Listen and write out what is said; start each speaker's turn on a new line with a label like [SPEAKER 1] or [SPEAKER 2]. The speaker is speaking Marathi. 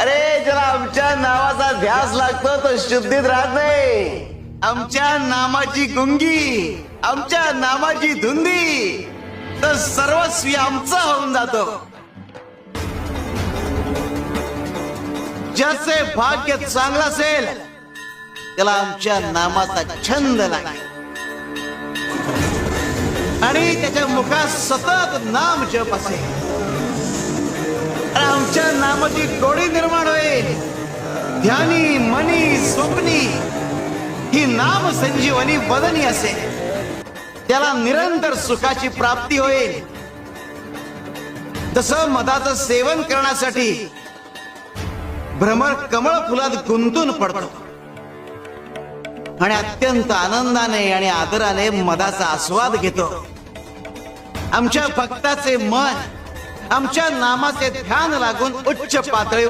[SPEAKER 1] अरे ज्याला आमच्या नावाचा ध्यास लागतो तो शुद्धीत राहत नाही. आमच्या नामाची गुंगी आमच्या नामाची धुंदी तर सर्वस्वी आमचा होऊन जातो. ज्याचे भाग्य चांगलं असेल त्याला आमच्या नामाचा छंद लागेल. आणि त्याच्या मुखात सतत नाम जप असेल. नामाची गोडी निर्माण होईल. ध्यानी मनी स्वप्नी ही नाम संजीवनी बदनी असेल. त्याला निरंतर सुखाची प्राप्ती होईल. तस मधाचं सेवन करण्यासाठी भ्रमर कमळ फुलात गुंतून पडतो. आणि अत्यंत आनंदाने आणि आदराने मधाचा आस्वाद घेतो. आमच्या भक्ताचे मन आमच्या नामाचे ध्यान लागून उच्च पातळी